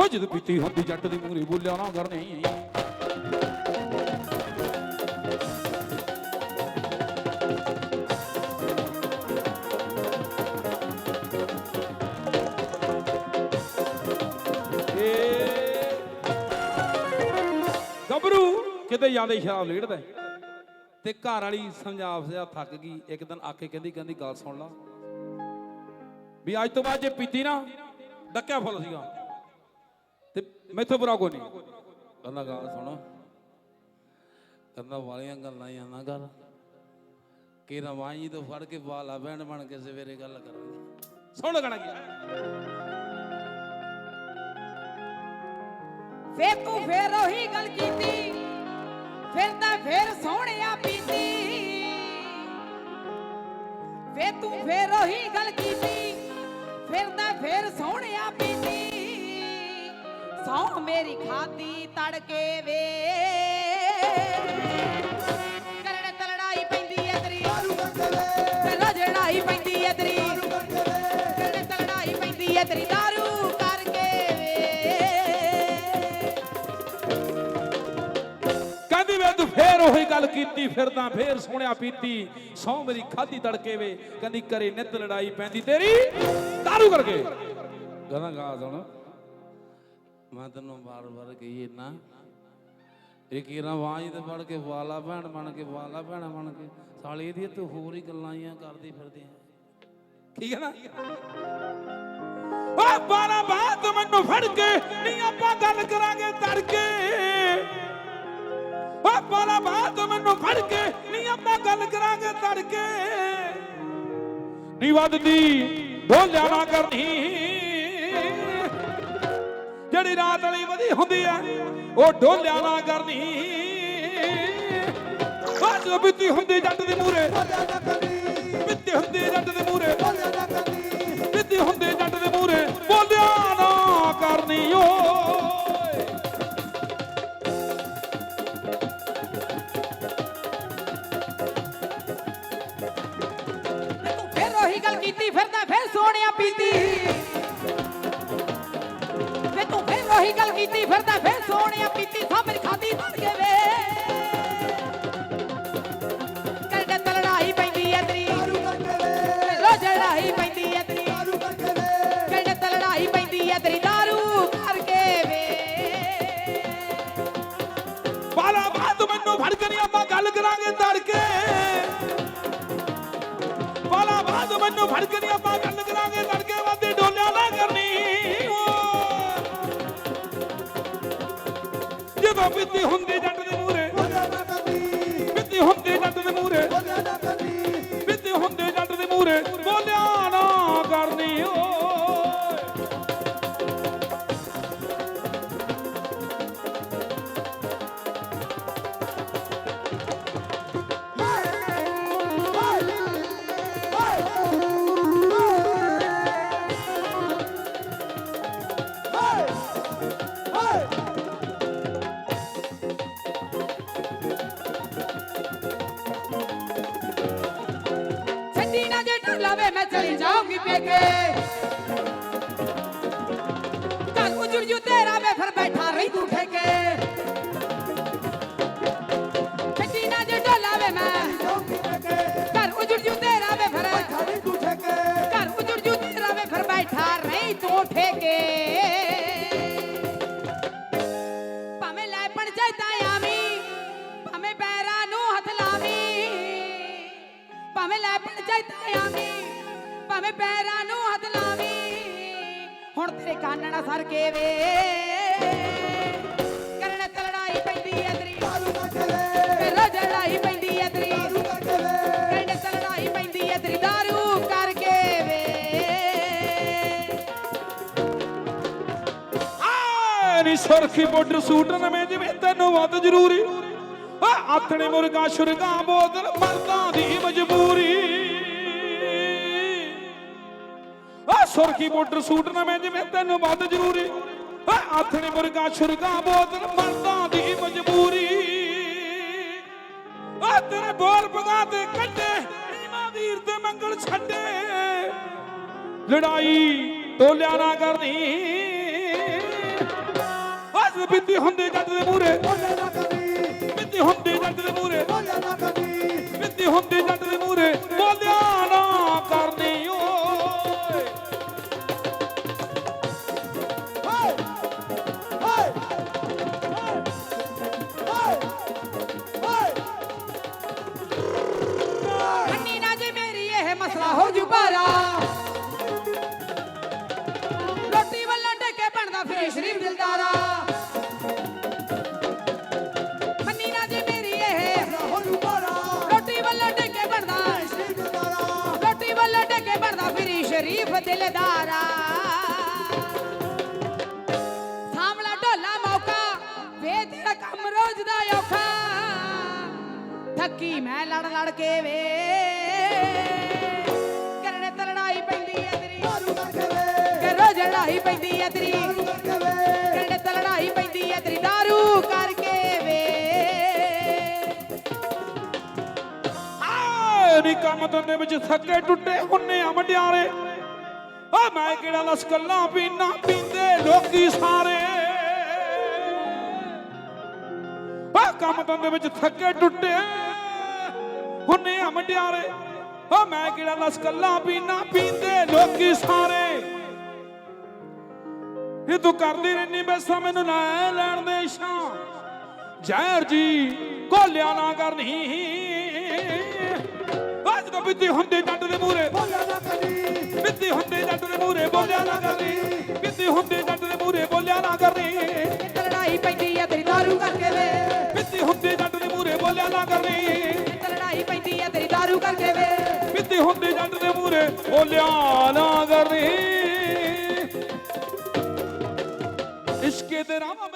ਓ ਜਦ ਪੀਤੀ ਹੁੰਦੀ, ਜੱਟ ਦੀ ਮੂਰੇ ਬੋਲਿਆ ਨਾ ਕਰਨੀ ਗੱਭਰੂ, ਕਿਤੇ ਜਾਂਦੇ ਸ਼ਰਾਬ ਲੇੜਦਾ ਤੇ ਘਰ ਵਾਲੀ ਸਮਝਾ ਫਸਿਆ ਥੱਕ ਗਈ, ਇੱਕ ਦਿਨ ਆਕੇ ਕਹਿੰਦੀ ਕਹਿੰਦੀ, ਗੱਲ ਸੁਣ ਲਾ। ਵੀ ਅੱਜ ਤੋਂ ਬਾਅਦ ਜੇ ਪੀਤੀ ਨਾ, ਡੱਕਿਆ ਫੁੱਲ ਸੀਗਾ। ਤੇ ਮੈਥੋਂ ਬੁਰਾ ਕੋਈ ਨਹੀਂ। ਕਹਿੰਦਾ ਗੱਲ ਸੁਣ। ਕਹਿੰਦਾ ਵਾਲੀਆਂ ਗੱਲਾਂ ਹੀ ਆਨਾ ਕਰ। ਕਿ ਰਵਾਈ ਤੋਂ ਫੜ ਕੇ ਬਾਲਾ ਬੈਣ ਬਣ ਕੇ ਸਵੇਰੇ ਗੱਲ ਕਰਾਂਗੇ। ਸੁਣ ਗਣਾ ਕੀ ਫੇਰ ਤੂੰ ਫੇਰ ਉਹੀ ਗੱਲ ਕੀਤੀ। ਫਿਰ ਤਾਂ ਫੇਰ ਸੋਹਣਿਆ ਪੀਤੀ। ਫੇਰ ਤੂੰ ਫੇਰ ਉਹੀ ਗੱਲ ਕੀਤੀ। ਫਿਰ ਤਾਂ ਫੇਰ ਸੋਹਣਿਆ ਪੀਤੀ। ਸੌ ਮੇਰੀ ਖਾਦੀ ਤੜਕੇ ਵੇ। ਕਰੜ ਤਲੜਾਈ ਪੈਂਦੀ ਐ ਤੇਰੀ ਫਿਰ ਰਜੜਾਈ ਪੈਂਦੀ ਐ ਤੇਰੀ ਕਰੜ ਤਲੜਾਈ ਪੈਂਦੀ ਐ ਤੇਰੀ ਦਾਰੂ ਕਰਕੇ ਵੇ। ਕਹਿੰਦੀ ਵੇ ਤੂੰ ਫੇਰ ਉਹੀ ਗੱਲ ਕੀਤੀ ਫਿਰ ਤਾਂ ਫੇਰ ਸੋਹਣਿਆ ਪੀਤੀ। ਸੌ ਮੇਰੀ ਖਾਦੀ ਤੜਕੇ ਵੇ। ਕਹਿੰਦੀ ਘਰੇ ਨਿੱਤ ਲੜਾਈ ਪੈਂਦੀ ਤੇਰੀ। ਦਾਰੂ ਕਰਕੇ। ਕਹਿੰਦਾ ਗਾ ਸੁਣ ਮੈਂ ਤੈਨੂੰ ਵਾਰ ਵਾਰ ਕਹੀ ਨਾ ਇਹ ਕੀਰਾ ਵਾਂਝ ਤੇ ਫੜ ਕੇ ਵਾਲਾ ਭੈਣ ਬਣ ਕੇ, ਵਾਲਾ ਭੈਣਾ ਬਣ ਕੇ, ਸਾਲੀ ਇਹਦੀ ਤੂੰ ਹੋਰ ਹੀ ਗੱਲਾਂ ਆਈਆਂ ਕਰਦੀ ਫਿਰਦੀ ਆ। ਠੀਕ ਹੈ ਨਾ? ਓ ਬਾਰਾਂ ਬਾਤ ਮੈਨੂੰ ਫੜ ਕੇ, ਨਹੀਂ ਆਪਾਂ ਗੱਲ ਕਰਾਂਗੇ ਤੜਕੇ। ਓ ਬਾਰਾਂ ਬਾਤ ਮੈਨੂੰ ਫੜ ਕੇ, ਨਹੀਂ ਆਪਾਂ ਗੱਲ ਕਰਾਂਗੇ ਤੜਕੇ। ਨਹੀਂ ਵੱਧਦੀ ਢੋਲਿਆ ਨਾ ਕਰਨੀ। ਜਿਹੜੀ ਰਾਤ ਵਾਲੀ ਵਧੀ ਹੁੰਦੀ ਆ, ਉਹ ਢੋਲਿਆ ਨਾ ਕਰਨੀ। ਅੱਜ ਬਿੱਤੀ ਹੁੰਦੀ ਜੱਟ ਦੇ ਮੂਰੇ ਬਿੱਤੀ ਹੁੰਦੀ ਜੱਟ ਦੇ ਮੂਰੇ ਬਿੱਤੀ ਹੁੰਦੀ ਜੱਟ ਦੇ ਮੂਰੇ ਬੋਲਿਆ ਨਾ ਕਰਨੀ ਓਏ ਕੀਤੀ ਫਿਰ ਤਾਂ ਸੋਹਣਿਆ, ਪੀਤੀ ਸਾਹਮਣੇ ਖਾਦੀ ਬਣ ਕੇ ਵੇ। ਕਰੜਾ ਤਲੜਾਈ ਪੈਂਦੀ ਐ ਤੇਰੀ। ਰੋਜ਼ ਲੜਾਈ ਪੈਂਦੀ ਐ ਤੇਰੀ। ਕਰੜਾ ਤਲੜਾਈ ਪੈਂਦੀ ਐ ਤੇਰੀ, ਦਾਰੂ ਕਰਕੇ ਵੇ। ਬਾਲਾ ਬਾਤ ਮੈਨੂੰ ਫੜ ਆਪਾਂ ਗੱਲ ਕਰਾਂਗੇ ਤੜਕੇ। ਬਾਲਾ ਬਾਤ ਮੈਨੂੰ ਫੜ ਕੇ ਆਪਾਂ ਜਦੋਂ ਬਿੱਤੀ ਹੁੰਦੀ ਜੱਟ ਦੇ ਮੂਰੇ ਬਿੱਤੀ ਹੁੰਦੀ ਜੱਟ ਦੇ ਮੂਰੇ ਬਿੱਤੀ ਹੁੰਦੀ ਜੱਟ ਦੇ ਮੂਰੇ ਬੋਲਿਆ ਨਾ ਕਰਨੀ ਓ ਛੱਡੀ ਪੇਕੇ ਘਰ ਉਜੜ ਜੂ ਤੇਰਾ ਮੈਂ ਫਿਰ ਬੈਠਾ ਰਹੀ ਤੂੰ ਠੇਕੇ। ਛੱਡੀ ਨਾ ਜੇ ਢਲਾਵੇ ਮੈਂ। ਘਰ ਉਜੜ ਜੂ ਤੇਰਾ ਮੈਂ ਫਿਰ ਘਰ ਉਜੜ ਜੂ ਤੇਰਾ ਮੈਂ ਫਿਰ ਬੈਠਾ ਰਹੀ ਤੂੰ ਠੇਕੇ। ਭਾਵੇਂ ਲੈ ਪੰਚਾਇਤਾਂ ਆਵੀਂ ਭਾਵੇਂ ਪੈਰਾਂ ਨੂੰ ਹੱਥ ਲਾਵੀਂ ਭਾਵੇਂ ਲੈ ਪੰਚਾਇਤਾਂ ਆਵੀਂ। ਭਾਵੇਂ ਪੈਰਾਂ ਨੂੰ ਹੱਥ ਲਾਵੀਂ। ਹੁਣ ਤੇਰੇ ਕੰਨ ਨਾ ਸਰ ਕੇ ਵੇ। ਕਰਨ ਤਲੜਾਈ ਪੈਂਦੀ ਐ ਤੇਰੀ। ਫਿਰ ਰੋਜ਼ ਲੜਾਈ ਪੈਂਦੀ ਐ ਤੇਰੀ। ਕਰਨ ਤਲੜਾਈ ਪੈਂਦੀ ਐ ਤੇਰੀ। ਦਾਰੂ ਕਰਕੇ ਵੇ। ਆ ਨੀ ਸੁਰਖੀ ਬਾਰਡਰ ਸੂਟ ਨਵੇਂ ਜਿਵੇਂ ਤੈਨੂੰ ਵੱਧ ਜ਼ਰੂਰੀ। ਆ ਆਥਣੇ ਮੁਰਗਾ, ਸ਼ੁਰਗਾ, ਬੋਤਲ ਮਰਦਾਂ ਦੀ ਮਜਬੂਰੀ। ਆ ਸੁਰਖੀ ਬਾਰਡਰ ਸੂਟ ਨਵੇਂ ਜਿਵੇਂ ਤੈਨੂੰ ਵੱਧ ਜ਼ਰੂਰੀ। ਆ ਆਥਣੇ ਮੁਰਗਾ ਸ਼ੁਰਗਾ ਬੋਤਲ ਮਰਦਾਂ ਦੀ ਮਜਬੂਰੀ। ਆ ਤੇਰੇ ਬੋਲ ਪਗਾ ਤੇ ਕੱਢੇ ਨੀਮਾ ਵੀਰ ਤੇ ਮੰਗਲ ਛੱਡੇ। ਲੜਾਈ ਟੋਲਿਆ ਨਾ ਕਰਨੀ। ਅੱਜ ਬੀਤੀ ਹੁੰਦੀ ਜੱਟ ਦੇ ਮੂਰੇ ਬੋਲੇ ਨਾ ਕਦੀ ਬੀਤੀ ਹੁੰਦੀ ਜੱਟ ਦੇ ਮੂਰੇ ਬੋਲੇ ਨਾ ਕਦੀ ਬੀਤੀ ਹੁੰਦੀ ਜੱਟ ਦੇ ਮੂਰੇ ਬੋਲਿਆ। ਦਿਲਦਾਰਾ ਸਾਹਮਣਾ ਢੋਲਾ ਮੌਕਾ ਵੇ ਤੇਰਾ ਕੰਮ ਰੋਜ਼ ਦਾ ਔਖਾ। ਥੱਕੀ ਮੈਂ ਲੜ ਲੜ ਕੇ ਵੇ। ਕਰਨੇ ਤੇ ਪੈਂਦੀ ਐ ਤੇਰੀ। ਦਾਰੂ ਕਰਕੇ ਪੈਂਦੀ ਐ ਤੇਰੀ। ਕਰਨੇ ਤੇ ਪੈਂਦੀ ਐ ਤੇਰੀ। दारू ਕਰਕੇ ਵੇ। ਆਏ ਨੀ ਕੰਮ ਧੰਦੇ ਵਿੱਚ ਥੱਕੇ ਟੁੱਟੇ ਹੁੰਨੇ ਆ ਮੰਡਿਆਰੇ ਆ ਮੈਂ ਕਿਹੜਾ ਲਸਕੱਲਾ ਪੀਣਾ ਪੀਂਦੇ ਲੋਕੀ ਸਾਰੇ। ਆ ਕੰਮ ਧੰਦੇ ਵਿੱਚ ਥੱਕੇ ਟੁੱਟੇ। ਹੁੰਨੇ ਆ ਮੰਡਿਆਰੇ। ਆ ਮੈਂ ਕਿਹੜਾ ਲਸਕੱਲਾ ਪੀਣਾ ਪੀਂਦੇ ਲੋਕੀ ਸਾਰੇ। ਇਹ ਤੂੰ ਕਰਦੀ ਰਹਿਨੀ ਬੈਸਾ ਮੈਨੂੰ ਲੈ ਲੈਣ ਦੇ ਸ਼ਾਂ। ਜ਼ਹਿਰ ਜੀ ਕੋਲਿਆ ਨਾ ਕਰਨੀ ਅੱਜ ਤਾਂ ਬਿੱਤੀ ਹੁੰਦੇ ਜੱਟ ਦੇ ਮੂਰੇ ਬੋਲੇ ਨਾ ਕਦੀ ਬਿੱਤੀ ਹੁੰਦੇ ਜੱਟ ਦੇ ਮੂਰੇ ਬੋਲਿਆ ਨਾ ਕਰਨੀ ਬਿੱਤੀ ਹੁੰਦੇ ਜੱਟ ਦੇ ਮੂਰੇ ਬੋਲਿਆ ਨਾ ਕਰਨੀ। ਲੜਾਈ ਪੈਂਦੀ ਆ ਤੇਰੀ ਦਾਰੂ ਕਰਕੇ ਵੇ। ਬਿੱਤੀ ਹੁੰਦੇ ਜੱਟ ਦੇ ਮੂਰੇ ਬੋਲਿਆ ਨਾ ਕਰਨੀ। ਲੜਾਈ ਪੈਂਦੀ ਆ ਤੇਰੀ ਦਾਰੂ ਕਰਕੇ ਵੇ। ਬਿੱਤੀ ਹੁੰਦੇ ਜੱਟ ਦੇ ਮੂਰੇ ਬੋਲਿਆ ਨਾ ਕਰਨੀ। ਇਸ਼ਕੇ ਤੇ ਰਾਮ